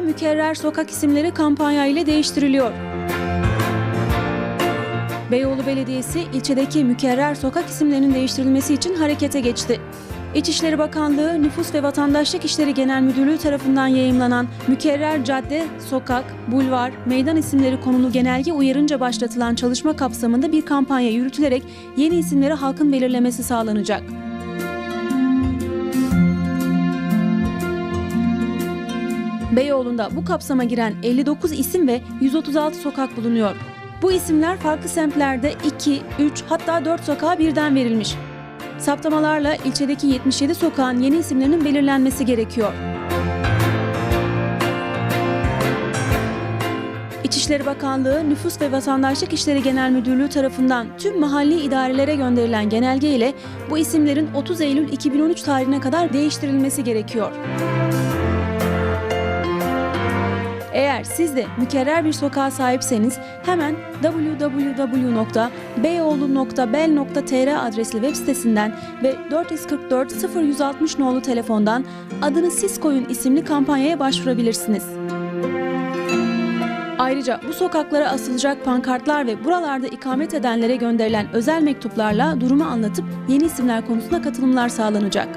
mükerrer sokak isimleri kampanya ile değiştiriliyor. Beyoğlu Belediyesi ilçedeki mükerrer sokak isimlerinin değiştirilmesi için harekete geçti. İçişleri Bakanlığı Nüfus ve Vatandaşlık İşleri Genel Müdürlüğü tarafından yayımlanan mükerrer cadde, sokak, bulvar, meydan isimleri konulu genelge uyarınca başlatılan çalışma kapsamında bir kampanya yürütülerek yeni isimleri halkın belirlemesi sağlanacak. Beyoğlu'nda bu kapsama giren 59 isim ve 136 sokak bulunuyor. Bu isimler farklı semtlerde 2, 3 hatta 4 sokağa birden verilmiş. Saptamalarla ilçedeki 77 sokağın yeni isimlerinin belirlenmesi gerekiyor. İçişleri Bakanlığı Nüfus ve Vatandaşlık İşleri Genel Müdürlüğü tarafından tüm mahalli idarelere gönderilen genelge ile bu isimlerin 30 Eylül 2013 tarihine kadar değiştirilmesi gerekiyor. Eğer siz de mükerrer bir sokağa sahipseniz hemen www.beyoğlu.bel.tr adresli web sitesinden ve 444 0160 nolu telefondan adını siz koyun isimli kampanyaya başvurabilirsiniz. Ayrıca bu sokaklara asılacak pankartlar ve buralarda ikamet edenlere gönderilen özel mektuplarla durumu anlatıp yeni isimler konusunda katılımlar sağlanacak.